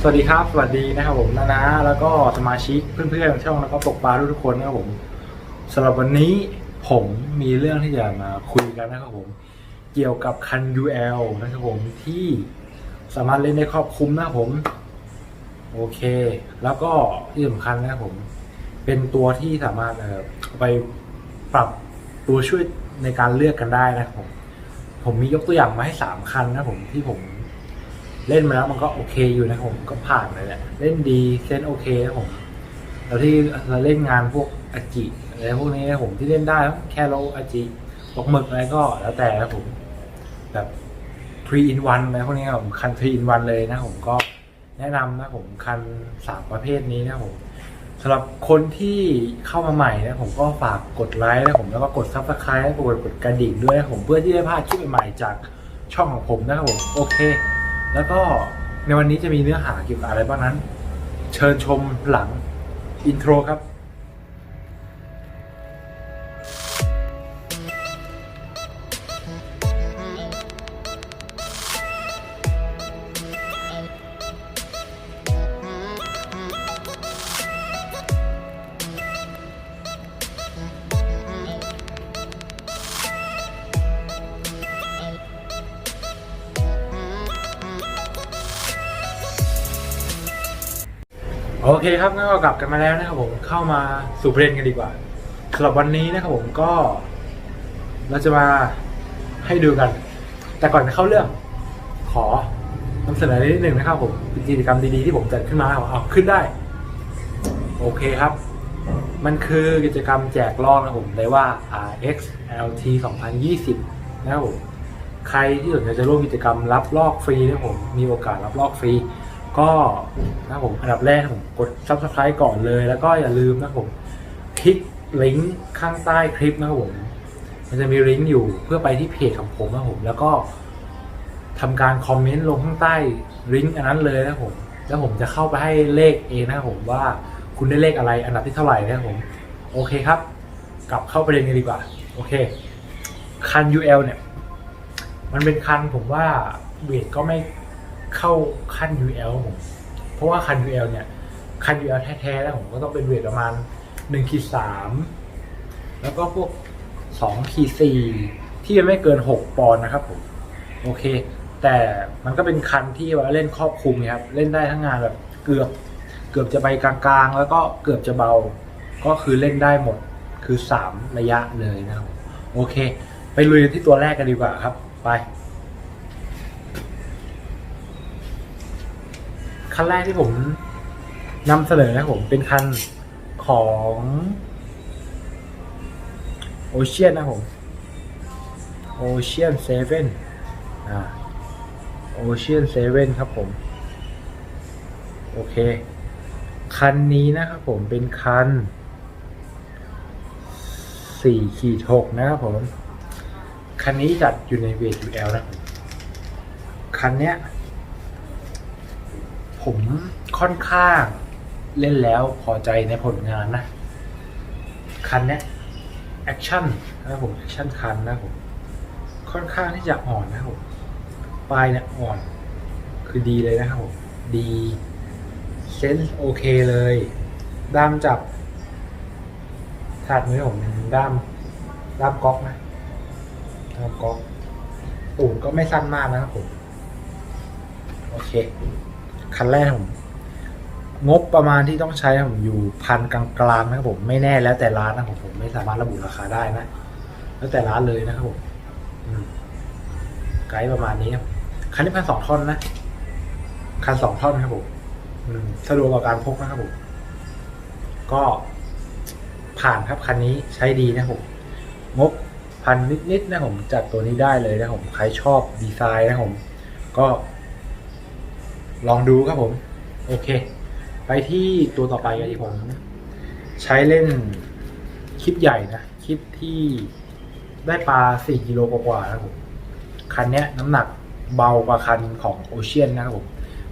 สวัสดีครับ สวัสดีนะครับผมนานะแล้วก็สมาชิกเพื่อนๆของช่องแล้วก็ตกปลาทุกคนนะครับผมสำหรับวันนี้ผมมีเรื่องที่จะมาคุยกันนะครับผม เกี่ยวกับคัน UL นะครับผมที่สามารถเล่นได้ครอบคลุมนะครับผม โอเค แล้วก็ที่สำคัญนะครับผม เป็นตัวที่สามารถเอ่อไปปรับตัวช่วยในการเลือกกันได้นะครับผม ผมมียกตัวอย่างมาให้สามคันนะครับผมที่ผม เล่นมาแล้วมันก็โอเคอยู่นะผมก็ผ่านเลยแหละเล่นดีเส้นโอเคนะผมแล้วที่เราเล่นงานพวกอาจิอะไรพวกนี้นะผมที่เล่นได้แค่โลอาจิตกหมึกอะไรก็แล้วแต่นะครับผมแบบ3 in 1อะไรพวกนี้ครับผมคัน3 in 1เลยนะผมก็แนะนำนะผมคันสามประเภทนี้นะผมสำหรับคนที่เข้ามาใหม่นะผมก็ฝากกดไลค์นะผมแล้วก็กดซับสไครต์กดกดกระดิ่งด้วยนะผมเพื่อที่จะพลาดคลิปใหม่ๆจากช่องของผมนะครับผมโอเค แล้วก็ในวันนี้จะมีเนื้อหาเกี่ยวกับอะไรบ้างนั้น เชิญชมหลังอินโทรครับ โอเคครับงั้นก็กลับกันมาแล้วนะครับผมเข้ามาสู่ประเด็นกันดีกว่าสำหรับวันนี้นะครับผมก็ เราจะมาให้ดูกัน แต่ก่อนจะเข้าเรื่อง ขอนำเสนอนิดหนึ่งนะครับผมเป็นกิจกรรมดีๆที่ผมจัดขึ้นมาเอาขึ้นได้ โอเคครับ มันคือกิจกรรมแจกลอกนะครับผมได้ว่า RX LT 2020 นะครับผมใครที่สนใจจะร่วมกิจกรรมรับลอกฟรีนะครับผมมีโอกาสรับลอกฟรี ก็นะครับผมอันดับแรกผมกด subscribe ก่อนเลย แล้วก็อย่าลืมนะครับผมคลิกลิงก์ข้างใต้คลิปนะครับผมมันจะมีลิงก์อยู่เพื่อไปที่เพจของผมนะครับผมแล้วก็ทำการคอมเมนต์ลงข้างใต้ลิงก์อันนั้นเลยนะครับผมแล้วผมจะเข้าไปให้เลขเองนะครับผมว่าคุณได้เลขอะไรอันดับที่เท่าไหร่นะครับผมโอเคครับ กลับเข้าประเด็นกันดีกว่าโอเคคัน UL เนี่ย มันเป็นคันผมว่าเวทก็ไม่ เข้าขั้น UL ผมเพราะว่าคัน UL เนี่ย คัน UL แท้ๆแล้วผมก็ต้องเป็นเวทประมาณ1ขีด3แล้วก็พวก2ขีด4ที่ไม่เกิน6ปอนด์นะครับผมโอเค แต่มันก็เป็นคันที่ว่าเล่นครอบคลุมครับเล่นได้ทั้งงานแบบเกือบเกือบจะไปกลางๆ แล้วก็เกือบจะเบา ก็คือเล่นได้หมดคือ 3 ระยะเลยนะครับ โอเค ไปลุยที่ตัวแรกกันดีกว่าครับ ไป คันแรกที่ผมนำเสนอนะผมเป็นคันของโอเชียนนะผมโอเชียนเซเว่นอ่าโอเชียนเซเว่นครับผม โอเค คันนี้นะครับผมเป็นคันสี่ขีดหกนะครับผม คันนี้จัดอยู่ในเวท UL นะครับผมคันเนี้ย ผมค่อนข้างเล่นแล้วพอใจในผลงานนะ คันเนี้ยแอคชั่นนะผมแอคชั่นคันนะผมค่อนข้างที่จะอ่อนนะครับผมปลายเนี่ยอ่อน คือดีเลยนะครับผมดีเซนส์โอเคเลยด้ามจับถาดมือผมเป็นด้ามด้ามก๊อกนะด้ามก๊อกตูดก็ไม่สั้นมากนะครับผม โอเค คันแรกผมงบประมาณที่ต้องใช้ผมอยู่พันกลางๆนะครับผมไม่แน่แล้วแต่ร้านนะครับผมไม่สามารถระบุราคาได้นะ แล้วแต่ร้านเลยนะครับผมไกด์ประมาณนี้ครับคันนี้พันสองท่อนนะคันสองท่อนครับผมอืมสะดวกต่อการพกนะครับผมก็ผ่านครับคันนี้ใช้ดีนะครับผมงบพันนิดๆนะผมจัดตัวนี้ได้เลยนะผมใครชอบดีไซน์นะผมก็ ลองดูครับผม โอเค ไปที่ตัวต่อไปกันที่ผมใช้เล่นคลิปใหญ่นะ คลิปที่ได้ปลา 4 กิโลกว่าๆนะครับผม คันนี้น้ำหนักเบากว่าคันของโอเชียนนะครับผม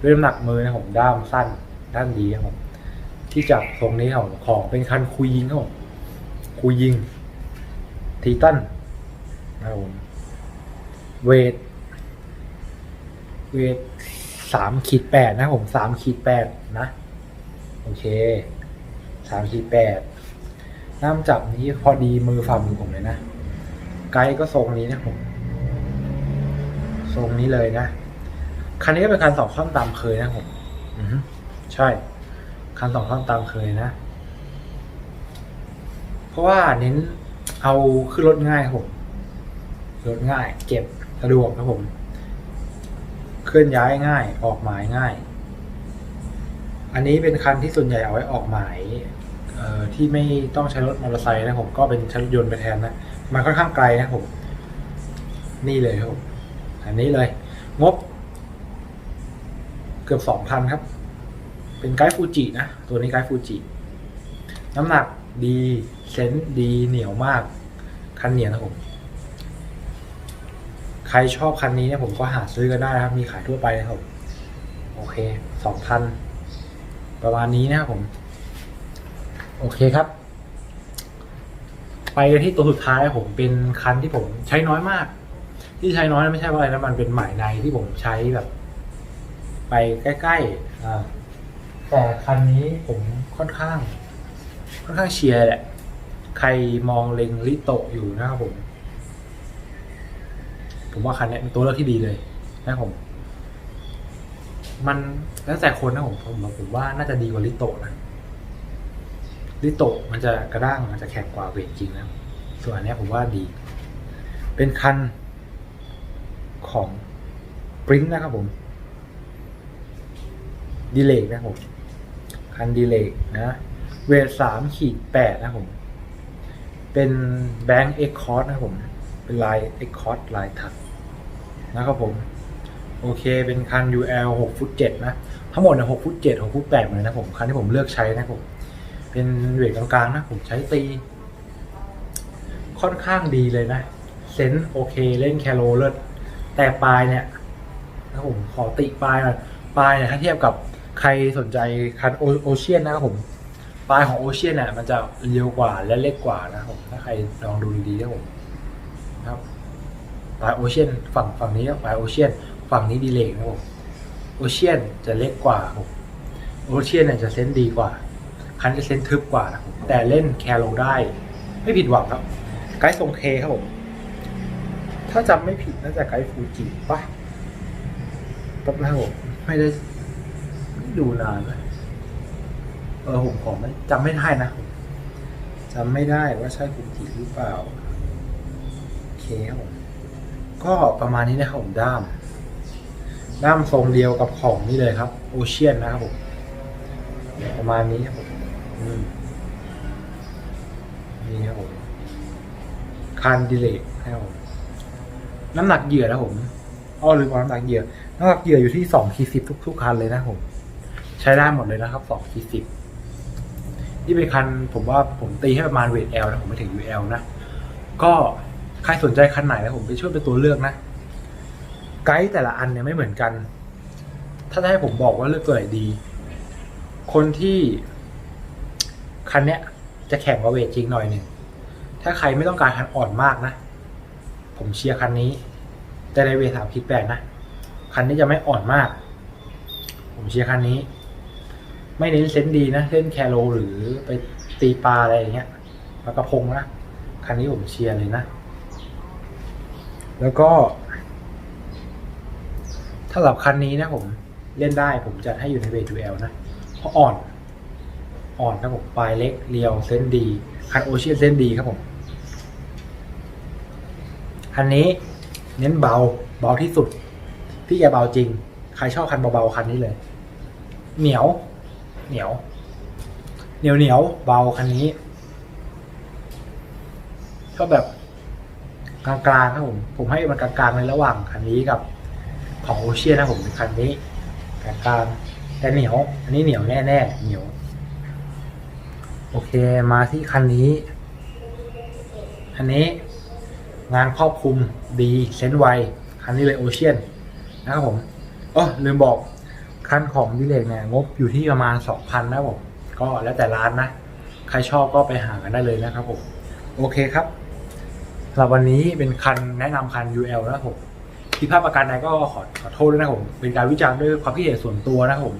ด้วยน้ำหนักมือนะผมด้ามสั้นด้านดีครับผม ที่จับทรงนี้ครับของเป็นคันคุยยิงครับผมคุยยิง ทีตันนะครับผม เวท เวท สามขีดแปดนะผมสามขีดแปดนะ โอเคสามขีดแปดน้ำจับนี้พอดีมือฝ่ามือผมเลยนะ ไกด์ก็ทรงนี้นะผม ทรงนี้เลยนะคันนี้ก็เป็นคันสองข้อมตามเคยนะผมอือใช่คันสองข้อมตามเคยนะ เพราะว่าเน้นเอาขึ้นรถง่ายครับผมรถง่าย เก็บสะดวกครับผม เคลื่อนย้ายง่าย ออกหมายง่าย อันนี้เป็นคันที่ส่วนใหญ่เอาไว้ออกหมายเอ่อที่ไม่ต้องใช้รถมอเตอร์ไซค์นะผมก็เป็นใช้รถยนต์ไปแทนนะมันค่อนข้างไกลนะผม นี่เลยครับอันนี้เลย งบ เกือบสองพันครับ เป็นไกด์ฟูจินะตัวนี้ไกด์ฟูจิน้ำหนักดีเซนดีเหนียวมาก คันเหนียวนะผม ใครชอบคันนี้เนี่ยผมก็หาซื้อกันได้นะครับ มีขายทั่วไปนะครับ โอเคสองพันประมาณนี้นะครับผม โอเคครับ ไปกันที่ตัวสุดท้ายผมเป็นคันที่ผมใช้น้อยมาก ที่ใช้น้อยไม่ใช่ว่าอะไรนะมันเป็นหมายในที่ผมใช้แบบ ไปใกล้ๆอ่าแต่คันนี้ผมค่อนข้าง ค่อนข้างเชียร์แหละ ใครมองเล็งลิโตอยู่นะครับผม ผมว่าคันนี้เป็นตัวเลือกที่ดีเลยนะผม มันแล้วแต่คนนะผมผมผมว่าน่าจะดีกว่าลิโตะนะลิโตะมันจะกระด้างมันจะแข็งกว่าเวทจริงนะส่วนอันนี้ผมว่าดี เป็นคันของปริ้นนะครับผมดีเลกนะผมคันดีเลกนะเวทสามขีดแปดนะผม เป็นแบงค์เอ็กคอร์สนะผม เป็นลายเอ็กคอร์ลายถักนะครับผม โอเคเป็นคัน UL 6ฟุต7นะ ทั้งหมดเนี่ย6ฟุต7 6ฟุต8หมดเลยนะผม คันที่ผมเลือกใช้นะผม เป็นเวทกลางๆนะ ผมใช้ตี ค่อนข้างดีเลยนะ เซนส์โอเคเล่นแคโรเลิศแต่ปลายเนี่ยนะผมขอติปลายหน่อยปลายเนี่ยถ้าเทียบกับใครสนใจคันโอเชียนนะครับผมปลายของโอเชียนเนี่ยมันจะเร็วกว่าและเล็กกว่านะครับผมถ้าใครลองดูดีๆนะครับผม นะครับปลายโอเชียนฝั่งฝั่งนี้ปลายโอเชียนฝั่งนี้ดีเลย์นะครับผมโอเชียนจะเล็กกว่าผมโอเชียนจะเซนดีกว่า คันจะเซนทึบกว่านะแต่เล่นแคโรได้ ไม่ผิดหวังครับไกด์ทรงเคครับผม ถ้าจำไม่ผิดน่าจะไกด์ฟูจิปะแป๊บนะครับผมไม่ได้ไม่ดูนานเลยเออผมขอไม่จำไม่ได้นะจำไม่ได้ว่าใช่ฟูจิหรือเปล่า เคครับผมก็ประมาณนี้นะครับผมด้าม ด้ามทรงเดียวกับของนี่เลยครับ โอเชียนนะครับผมประมาณนี้ครับผมนี่ครับผมคันดิเลกนะครับผมน้ำหนักเหยื่อนะผมอ้อลืมบอกน้ำหนักเหยื่อน้ำหนักเหยื่ออยู่ที่สองขีดสิบทุกทุกคันเลยนะผมใช้ได้หมดเลยนะครับสองขีดสิบนี่เป็นคันผมว่าผมตีให้ประมาณเวทแอลนะผมไม่ถึง UL นะ ก็ ใครสนใจคันไหนนะผมไปช่วยเป็นตัวเลือกนะ ไกด์แต่ละอันเนี่ยไม่เหมือนกัน ถ้าจะให้ผมบอกว่าเลือกตัวไหนดี คนที่คันเนี้ยจะแข่งกับเวทจริงหน่อยหนึ่งถ้าใครไม่ต้องการคันอ่อนมากนะ ผมเชียร์คันนี้ แต่ในเวทสามคิดแปดนะ คันนี้จะไม่อ่อนมาก ผมเชียร์คันนี้ ไม่เน้นเซนดีนะเล่นแคโรหรือไปตีปลาอะไรอย่างเงี้ยปลากระพงนะ คันนี้ผมเชียร์เลยนะ แล้วก็ถ้าสำหรับคันนี้นะผมเล่นได้ผมจะให้อยู่ในเวท 2L นะ เพราะอ่อน อ่อนครับผมปลายเล็กเรียวเส้นดี คันโอเชียนเส้นดีครับผม คันนี้เน้นเบาเบาที่สุด พี่แกเบาจริง ใครชอบคันเบาๆคันนี้เลย เหนียว เหนียว เหนียวเหนียวเบาคันนี้ชอบแบบ กลางๆครับผมผมให้มันกลางๆในระหว่างคันนี้กับของโอเชียนนะผมเป็นคันนี้กลางๆแต่เหนียว อันนี้เหนียวแน่ๆเหนียว โอเคมาที่คันนี้ อันนี้งานครอบคลุมดีเซนไวคันนี้เลยโอเชียนนะครับผมอ๋อลืมบอกคันของดิเลกเนี่ยงบอยู่ที่ประมาณสองพันนะผมก็แล้วแต่ร้านนะ ใครชอบก็ไปหากันได้เลยนะครับผม โอเคครับ สำหรับวันนี้เป็นคันแนะนำคัน UL นะครับผมผิดพลาดประการใดก็ขอขอโทษด้วยนะครับผมเป็นการวิจารณ์ด้วยความคิดเห็นส่วนตัวนะครับผม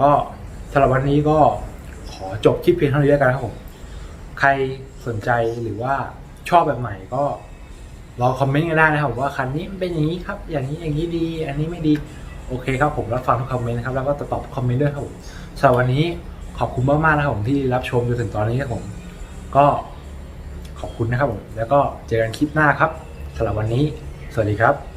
ก็สำหรับวันนี้ก็ขอจบคลิปเพียงเท่านี้แล้วกันนะครับผม ใครสนใจหรือว่าชอบแบบไหนก็ลองคอมเมนต์กันได้นะครับว่าคันนี้เป็นอย่างนี้ครับ อย่างนี้อย่างนี้ดี อันนี้ไม่ดีโอเคครับผมรับฟังทุกคอมเมนต์นะครับแล้วก็ตอบคอมเมนต์ด้วยครับผมสำหรับวันนี้ขอบคุณมากๆนะครับผมที่รับชมจนถึงตอนนี้ครับผม ก็ ขอบคุณนะครับผมแล้วก็เจอกันคลิปหน้าครับสำหรับวันนี้ สวัสดีครับ